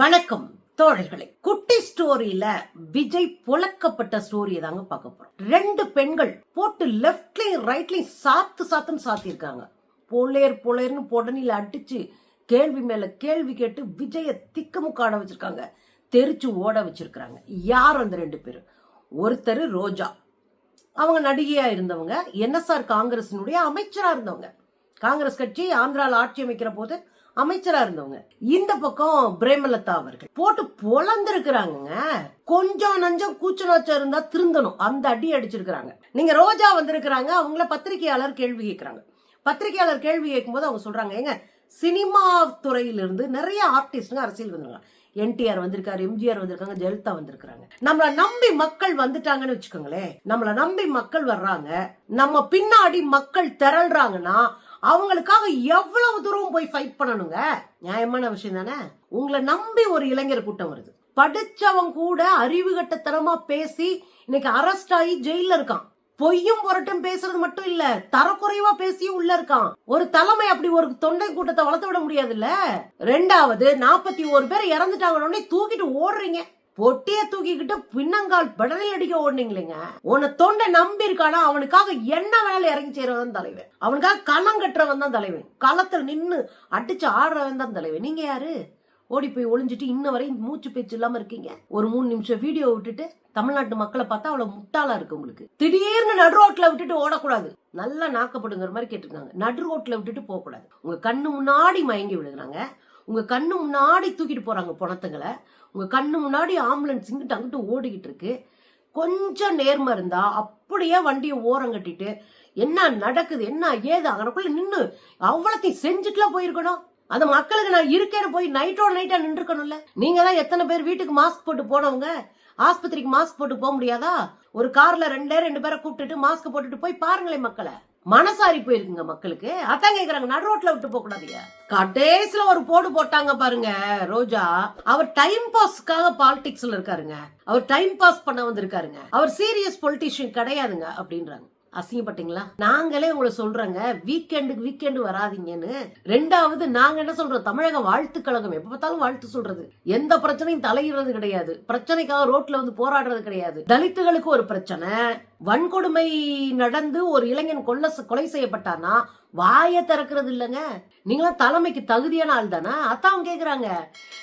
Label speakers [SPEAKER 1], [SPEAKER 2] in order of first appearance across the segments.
[SPEAKER 1] வணக்கம் தோழர்களே. குட்டி ஸ்டோரியில விஜய் புழக்கப்பட்ட ஸ்டோரியை தாங்க பார்க்க போறோம். ரெண்டு பெண்கள் போட்டு லெஃப்ட்லயும் ரைட்லயும் சாத்து சாத்துன்னு சாத்திருக்காங்க பொலேர் பொலேர்னு பொடனில அடிச்சு கேள்வி மேல கேள்வி கேட்டு விஜய திக்கமுக்காட வச்சிருக்காங்க. தெரிச்சு ஓட வச்சிருக்கிறாங்க. யார் அந்த ரெண்டு பேரும் ஒருத்தர் ரோஜா. அவங்க நடிகையா இருந்தவங்க என்எஸ்ஆர் காங்கிரசினுடைய அமைச்சரா இருந்தவங்க. காங்கிரஸ் கட்சி ஆந்திரால ஆட்சி அமைக்கிற போது அமைச்சரா இருந்தவங்க. இந்த பக்கம் பிரேமலதா அவர்கள். போட்டு பொழந்திருக்கிறாங்க கொஞ்சம் நஞ்சம் கூச்சலாச்சம் இருந்தா திருந்தணும். அந்த அடி அடிச்சிருக்கிறாங்க. நீங்க ரோஜா வந்திருக்கிறாங்க அவங்கள பத்திரிகையாளர் கேள்வி கேட்கறாங்க பத்திரிகையாளர் கேள்வி கேட்கும்போது அவங்க சொல்றாங்க ஏங்க சினிமா துறையிலிருந்து நிறைய ஆர்டிஸ்ட்ங்க அரசியல் வந்துருக்காங்க. என்டிஆர் வந்திருக்காரு எம்ஜிஆர் வந்திருக்காங்க ஜெயலலிதா வந்திருக்காங்க நம்மள நம்பி மக்கள் வந்துட்டாங்கன்னு வச்சுக்கோங்களேன். நம்மள நம்பி மக்கள் வர்றாங்க. நம்ம பின்னாடி மக்கள் திரள்றாங்கன்னா அவங்களுக்காக எவ்வளவு தூரம் போய் ஃபைட் பண்ணணுங்க? நியாயமான விஷயம் தானே? உங்களை நம்பி ஒரு இளைஞர் கூட்டம் வருது. படிச்சவன் கூட அறிவு கட்டத்தனமா பேசி இன்னைக்கு அரெஸ்ட் ஆகி ஜெயில இருக்கான். பொய்யும் புரட்டும் பேசுறது மட்டும் இல்ல தரக்குறைவா பேசியும் உள்ள இருக்கான். ஒரு தலைமை அப்படி ஒரு தொண்டை கூட்டத்தை வளர்த்து விட முடியாதுல்ல? ரெண்டாவது நாற்பத்தி ஒரு பேர் இறந்துட்டாங்கன்னு தூக்கிட்டு ஓடுறீங்க. பொட்டிய தூக்கிக்கிட்டு பின்னங்கால் படலில் அடிக்க ஓடுனீங்களேங்க. உன்னை தொண்டை நம்பி இருக்கானா? அவனுக்காக என்ன வேலை இறங்கி செய்யறவன் தலைவன். அவனுக்காக களம் கட்டுறவன் தான் தலைவன். களத்துல நின்று அடிச்சு ஆடுறவன் தான் தலைவன். நீங்க யாரு? ஓடி போய் ஒளிஞ்சிட்டு இன்ன வரையும் மூச்சு பேச்சு இல்லாம இருக்கீங்க. ஒரு மூணு நிமிஷம் வீடியோ விட்டுட்டு தமிழ்நாட்டு மக்களை பார்த்தா அவ்வளவு முட்டாளா இருக்கு உங்களுக்கு. திடீர்னு நடு ரோட்ல விட்டுட்டு ஓடக்கூடாது. நல்லா நாக்கப்படுங்கிற மாதிரி கேட்டிருக்காங்க. நடு ரோட்ல விட்டுட்டு போக கூடாது உங்க கண்ணு முன்னாடி மயங்கி விழுகிறாங்க. உங்க கண்ணு முன்னாடி தூக்கிட்டு போறாங்க பணத்துங்களை. உங்க கண்ணு முன்னாடி ஆம்புலன்ஸ் இங்கிட்டு அங்கிட்டு ஓடிக்கிட்டு இருக்கு. கொஞ்சம் நேர்மை இருந்தா அப்படியே வண்டியை ஓரம் கட்டிட்டு என்ன நடக்குது என்ன ஏது அங்கனக்குள்ள நின்று அவ்வளோத்தையும் செஞ்சுட்டுலாம் போயிருக்கணும். அந்த மக்களுக்கு நான் இருக்கேன்னு போய் நைட்டோட நைட்டா நின்றுக்கணும்ல நீங்க தான் எத்தனை பேர் வீட்டுக்கு மாஸ்க் போட்டு போனவங்க? ஆஸ்பத்திரிக்கு மாஸ்க் போட்டு போக முடியாதா? ஒரு கார்ல ரெண்டு ரெண்டு பேரை கூப்பிட்டுட்டு மாஸ்க் போட்டுட்டு போய் பாருங்களேன் மக்களை. மனசாரி போயிருக்குங்க மக்களுக்கு. அதான் கேக்குறாங்க நடு ரோட்ல விட்டு போக கூடாதுங்க கடைசியில ஒரு போடு போட்டாங்க பாருங்க ரோஜா. அவர் டைம் பாஸ்க்காக பாலிடிக்ஸ்ல இருக்காருங்க. அவர் டைம் பாஸ் பண்ண வந்திருக்காருங்க. அவர் சீரியஸ் பொலிட்டிஷியன் கிடையாதுங்க அப்படின்றாங்க. அசிங்கப்பட்டீங்களா? நாங்களே உங்களை சொல்றோங்க வீக்கெண்டுக்கு வீக்கெண்டு வராதீங்கன்னு. ரெண்டாவது நாங்க என்ன சொல்றோம் தமிழக வாழ்த்து கழகம். எப்ப பார்த்தாலும் வாழ்த்து சொல்றது. எந்த பிரச்சனையும் தலையிடுறது கிடையாது. பிரச்சனைக்காக ரோட்ல வந்து போராடுறது கிடையாது. தலித்துகளுக்கு ஒரு பிரச்சனை. வன்கொடுமை நடந்து ஒரு இளைஞன் கொல்ல கொலை செய்யப்பட்டானா வாய திறக்கிறது இல்லைங்க. நீங்களாம் தலைமைக்கு தகுதியான ஆள் தானே? அதான் கேக்குறாங்க.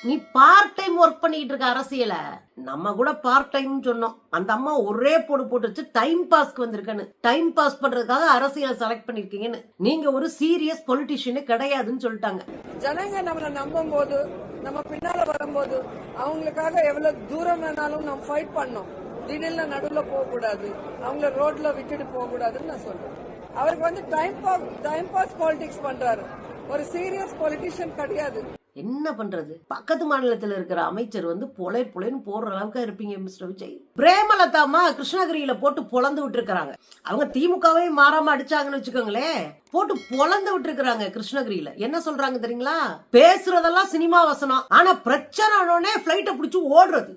[SPEAKER 1] நீ பார்ட் டைம் ஒர்க் பண்ணிட்டு இருக்க அரசியல. நம்ம கூட பார்ட் டைம் சொன்னோம். அந்த அம்மா ஒரே போடு போட்டு வச்சு டைம் பாஸ்க்கு வந்திருக்கேன்னு. டைம் பாஸ் பண்றதுக்காக அரசியலை செலக்ட் பண்ணிருக்கீங்கன்னு. நீங்க ஒரு சீரியஸ் பொலிட்டிஷியனு கிடையாதுன்னு சொல்லிட்டாங்க.
[SPEAKER 2] ஜனங்க நம்மளை நம்பும் போது நம்ம பின்னால வரும்போது அவங்களுக்காக எவ்வளவு தூரம் வேணாலும் நம்ம ஃபைட் பண்ணோம். திடீர்னு நடுவில் போகக்கூடாது. அவங்கள ரோட்ல விட்டுட்டு போகக்கூடாதுன்னு நான் சொல்றேன். அவருக்கு வந்து time pass time pass politics பண்றாரு. ஒரு சீரியஸ் பொலிட்டிஷியன் கிடையாது.
[SPEAKER 1] என்ன பண்றது? பக்கத்து மாநிலத்தில் இருக்கிற அமைச்சர் வந்து பொலை பொலைன்னு போடுற அளவுக்கு இருப்பீங்க மிஸ்டர் விஜய். பிரேமலதாமா கிருஷ்ணகிரியில போட்டு பொழந்து விட்டுருக்காங்க அவங்க திமுகவே மாறாம அடிச்சாங்கன்னு வச்சுக்கோங்களேன். போட்டு பொழந்து விட்டுருக்காங்க கிருஷ்ணகிரியில. என்ன சொல்றாங்க தெரியுங்களா? பேசுறதெல்லாம் சினிமா வசனம். ஆனா பிரச்சனை பிளைட்டை பிடிச்சி ஓடுறது.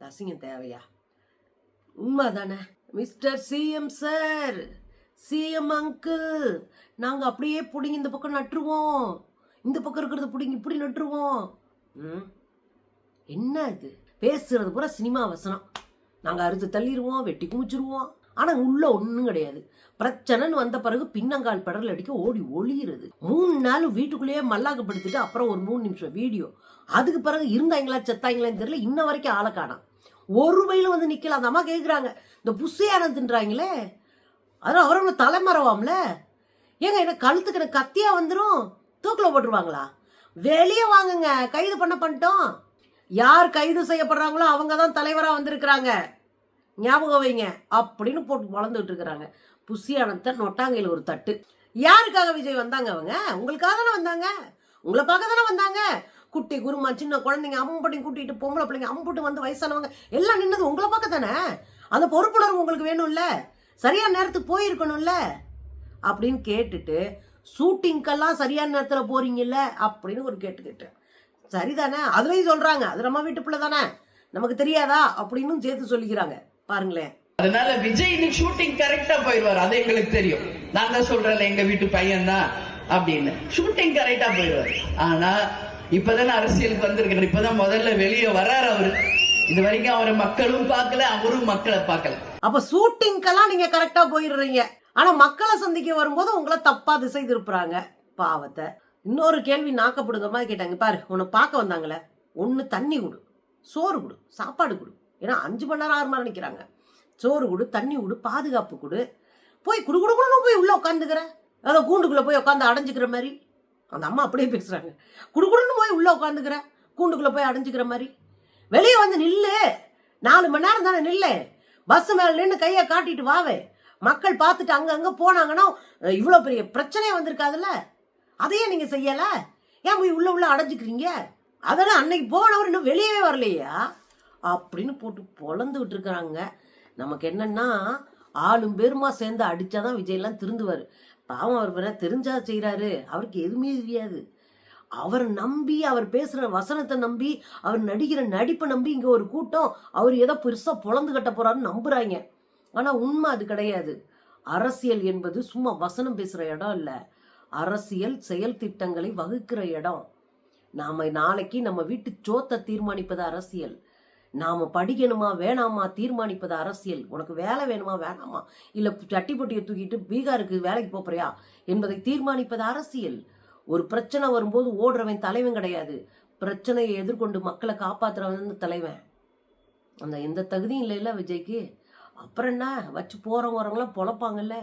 [SPEAKER 1] அசிங்கம் தேவையா? உண்மைதானே? Mister CM sir CM uncle நாங்கள் அப்படியே பிடிங்கி இந்த பக்கம் நட்டுருவோம். இந்த பக்கம் இருக்கிறத பிடிங்கி இப்படி நட்டுருவோம். ம்? என்ன இது? பேசுறது பூரா சினிமா வசனம். நாங்கள் அறுத்து தள்ளிடுவோம் வெட்டி குமிச்சிருவோம். ஆனால் உள்ள ஒன்றும் கிடையாது. பிரச்சனைன்னு வந்த பிறகு பின்னங்கால் படல் அடிக்க ஓடி ஒளியிறது. மூணு நாள் வீட்டுக்குள்ளேயே மல்லாக்கப்படுத்திட்டு அப்புறம் ஒரு மூணு நிமிஷம் வீடியோ. அதுக்கு பிறகு இருந்தாங்களா செத்தாங்களான்னு தெரியல. இன்ன வரைக்கும் ஆளை காணாம். ஒரு வயலும் வந்து நிக்கல. அந்த அம்மா கேட்குறாங்க இந்த புஸ்ஸையானதுன்றாங்களே அதான் அவரோட தலைமறைவாம்ல? ஏங்க என்ன கழுத்துக்கு எனக்கு கத்தியாக வந்துடும் தூக்கில் போட்டுருவாங்களா? வெளியே வாங்குங்க. கைது பண்ண பண்ணிட்டோம். யார் கைது செய்யப்படுறாங்களோ அவங்க தான் தலைவராக வந்திருக்கிறாங்க. ஞாபகம் வைங்க அப்படின்னு போட்டு வளர்ந்துட்டு இருக்கிறாங்க. புசியானத்தை நொட்டாங்கையில் ஒரு தட்டு. யாருக்காக விஜய் வந்தாங்க அவங்க? உங்களுக்காக தானே வந்தாங்க? உங்களை பார்க்க தானே வந்தாங்க? குட்டி குருமா சின்ன குழந்தைங்க அம்பட்டி கூட்டிட்டு பொம்பளை பிள்ளைங்க அம்புட்டு வந்து வயசானவங்க எல்லாம் நின்னது உங்களை பார்க்க தானே அந்த பொறுப்புணர்வு உங்களுக்கு வேணும்ல? சரியான நேரத்துக்கு போயிருக்கணும்ல? அப்படின்னு கேட்டுட்டு ஷூட்டிங்க்கெல்லாம் சரியான நேரத்தில் போறீங்கல்ல? அப்படின்னு ஒரு கேட்டு கேட்டேன். சரிதானே? அதுலேயும் சொல்றாங்க. அது நம்ம வீட்டு பிள்ளை தானே? நமக்கு தெரியாதா? அப்படின்னு சேர்த்து சொல்லிக்கிறாங்க. பாருங்களேன்.
[SPEAKER 3] அதனால விஜய் இன்னைக்கு ஷூட்டிங் கரெக்டா போயிடுவார். அது எங்களுக்கு தெரியும். நான் தான் சொல்றேன் எங்க வீட்டு பையன் தான் அப்படின்னு. ஷூட்டிங் கரெக்டா போயிடுவார். ஆனா இப்பதானே அரசியலுக்கு வந்திருக்கிறார். இப்பதான் முதல்ல வெளியே வர்றாரு அவரு. இது வரைக்கும் அவரை மக்களும் பார்க்கல அவரும் மக்களை பார்க்கல.
[SPEAKER 1] அப்ப ஷூட்டிங்கெல்லாம் நீங்க கரெக்டா போயிடுறீங்க. ஆனா மக்களை சந்திக்க வரும்போது உங்களை தப்பா திசை திருப்புறாங்க. பாவத்தை. இன்னொரு கேள்வி நாக்கப்படுங்க மாதிரி கேட்டாங்க. பாரு உன்னை பார்க்க வந்தாங்களே. ஒன்று தண்ணி கொடு. சோறு கொடு. சாப்பாடு கொடு. ஏன்னா அஞ்சு மணி நேரம் ஆறு மணி நினைக்கிறாங்க சோறு கொடு தண்ணி கொடு பாதுகாப்பு கொடு. போய் குடு குடு குடுன்னு போய் உள்ளே உட்காந்துக்கிற அதை கூண்டுக்குள்ளே போய் உட்காந்து அடைஞ்சிக்கிற மாதிரி. அந்த அம்மா அப்படியே பேசுகிறாங்க குடு குடுன்னு போய் உள்ளே உட்காந்துக்கிற கூண்டுக்குள்ளே போய் அடைஞ்சுக்கிற மாதிரி. வெளியே வந்து நில்லு. நாலு மணி நேரம் தானே நில்லு. பஸ் மேலே நின்று கையை காட்டிட்டு வாவே. மக்கள் பார்த்துட்டு அங்கங்கே போனாங்கன்னா இவ்வளோ பெரிய பிரச்சனையே வந்திருக்காதுல்ல? அதையே நீங்கள் செய்யலை? ஏன் போய் உள்ள உள்ள அடைஞ்சிக்கிறீங்க? அதெல்லாம் அன்னைக்கு போனவர் இன்னும் வெளியவே வரலையா? அப்படின்னு போட்டு பொழந்துக்கிட்டு இருக்கிறாங்க. நமக்கு என்னென்னா ஆளும் பேருமா சேர்ந்து அடித்தாதான் விஜய்லாம் திருந்துவார். பாவம் அவர் வேணா தெரிஞ்சா செய்கிறாரு அவருக்கு எதுவுமே தெரியாது. அவரை நம்பி அவர் பேசுகிற வசனத்தை நம்பி அவர் நடிக்கிற நடிப்பை நம்பி இங்கே ஒரு கூட்டம் அவர் ஏதோ பெருசாக பொழந்து கட்ட போகிறாருன்னு நம்புகிறாங்க ஆனால் உண்மை அது கிடையாது. அரசியல் என்பது சும்மா வசனம் பேசுகிற இடம் இல்லை. அரசியல் செயல் திட்டங்களை வகுக்கிற இடம். நாம நாளைக்கு நம்ம வீட்டு சோத்தை தீர்மானிப்பது அரசியல். நாம படிக்கணுமா வேணாமா தீர்மானிப்பது அரசியல். உனக்கு வேலை வேணுமா வேணாமா? இல்ல சட்டி பொட்டியை தூக்கிட்டு பீகாருக்கு வேலைக்கு போறியா என்பதை தீர்மானிப்பது அரசியல். ஒரு பிரச்சனை வரும்போது ஓடுறவன் தலைவன் கிடையாது. பிரச்சனையை எதிர்கொண்டு மக்களை காப்பாத்துறவன் தலைவன். அந்த எந்த தகுதியும் இல்லைல்ல விஜய்க்கு. அப்புறம் என்ன? வச்சு போறவங்க வரவங்களாம் பொழப்பாங்கல்ல?